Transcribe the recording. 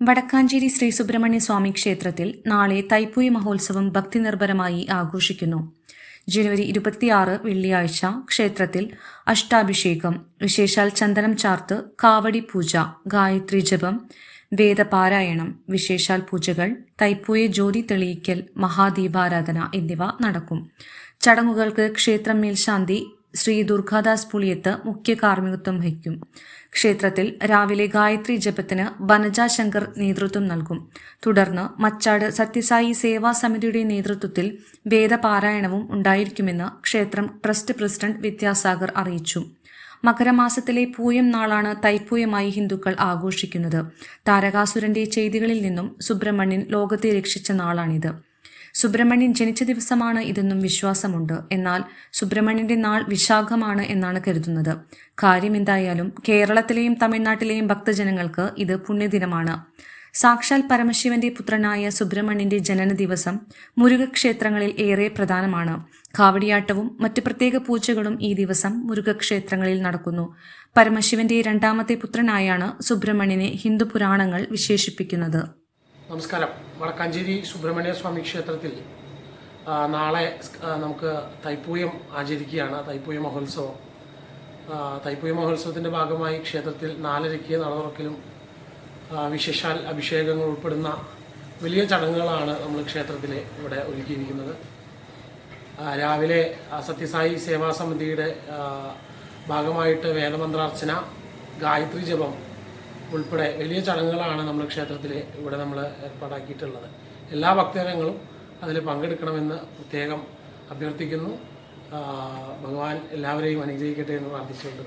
വടക്കാഞ്ചേരി ശ്രീ സുബ്രഹ്മണ്യ സ്വാമി ക്ഷേത്രത്തിൽ നാളെ തൈപ്പൂയ മഹോത്സവം ഭക്തിനിർഭരമായി ആഘോഷിക്കുന്നു. ജനുവരി ഇരുപത്തിയാറ് വെള്ളിയാഴ്ച ക്ഷേത്രത്തിൽ അഷ്ടാഭിഷേകം വിശേഷാൽ ചന്ദനം ചാർത്ത് കാവടി പൂജ ഗായത്രി ജപം വേദപാരായണം വിശേഷാൽ പൂജകൾ തൈപ്പൂയ ജ്യോതി തെളിയിക്കൽ മഹാദീപാരാധന എന്നിവ നടക്കും. ചടങ്ങുകൾക്ക് ക്ഷേത്രം മേൽശാന്തി ശ്രീ ദുർഗാദാസ് പുളിയത്ത് മുഖ്യ കാർമ്മികത്വം വഹിക്കും. ക്ഷേത്രത്തിൽ രാവിലെ ഗായത്രി ജപത്തിന് വനജ ശങ്കർ നേതൃത്വം നൽകും. തുടർന്ന് മച്ചാട് സത്യസായി സേവാ സമിതിയുടെ നേതൃത്വത്തിൽ വേദപാരായണവും ഉണ്ടായിരിക്കുമെന്ന് ക്ഷേത്രം ട്രസ്റ്റ് പ്രസിഡന്റ് വിദ്യാസാഗർ അറിയിച്ചു. മകരമാസത്തിലെ പൂയം നാളാണ് തൈപ്പൂയമായി ഹിന്ദുക്കൾ ആഘോഷിക്കുന്നത്. താരകാസുരന്റെ ചെയ്തികളിൽ നിന്നും സുബ്രഹ്മണ്യൻ ലോകത്തെ രക്ഷിച്ച നാളാണിത്. സുബ്രഹ്മണ്യൻ ജനിച്ച ദിവസമാണ് ഇതെന്നും വിശ്വാസമുണ്ട്. എന്നാൽ സുബ്രഹ്മണ്യന്റെ നാൾ വിശാഖമാണ് എന്നാണ് കരുതുന്നത്. കാര്യം എന്തായാലും കേരളത്തിലെയും തമിഴ്നാട്ടിലെയും ഭക്തജനങ്ങൾക്ക് ഇത് പുണ്യദിനമാണ്. സാക്ഷാൽ പരമശിവന്റെ പുത്രനായ സുബ്രഹ്മണ്യന്റെ ജനന ദിവസം മുരുകക്ഷേത്രങ്ങളിൽ ഏറെ പ്രധാനമാണ്. കാവടിയാട്ടവും മറ്റ് പ്രത്യേക പൂജകളും ഈ ദിവസം മുരുകക്ഷേത്രങ്ങളിൽ നടക്കുന്നു. പരമശിവന്റെ രണ്ടാമത്തെ പുത്രനായാണ് സുബ്രഹ്മണ്യനെ ഹിന്ദു പുരാണങ്ങൾ വിശേഷിപ്പിക്കുന്നത്. നമസ്കാരം. വടക്കാഞ്ചേരി സുബ്രഹ്മണ്യ സ്വാമി ക്ഷേത്രത്തിൽ നാളെ നമുക്ക് തൈപ്പൂയം ആചരിക്കുകയാണ് തൈപ്പൂയ മഹോത്സവം. തൈപ്പൂയ മഹോത്സവത്തിന്റെ ഭാഗമായി ക്ഷേത്രത്തിൽ നാലരയ്ക്ക് നടതുറക്കലും വിശേഷാൽ അഭിഷേകങ്ങൾ ഉൾപ്പെടുന്ന വലിയ ചടങ്ങുകളാണ് നമ്മൾ ക്ഷേത്രത്തിൽ ഇവിടെ ഒരുക്കിയിരിക്കുന്നത്. രാവിലെ സത്യസായി സേവാ സമിതിയുടെ ഭാഗമായിട്ട് വേദമന്ത്രാർച്ചന ഗായത്രി ജപം ഉൾപ്പെടെ വലിയ ചടങ്ങുകളാണ് നമ്മൾ ക്ഷേത്രത്തിൽ ഇവിടെ നമ്മൾ ഏർപ്പാടാക്കിയിട്ടുള്ളത്. എല്ലാ ഭക്തജനങ്ങളും അതിൽ പങ്കെടുക്കണമെന്ന് പ്രത്യേകം അഭ്യർത്ഥിക്കുന്നു. ഭഗവാൻ എല്ലാവരെയും അനുഗ്രഹിക്കട്ടെ എന്ന് പ്രാർത്ഥിച്ചുകൊണ്ട്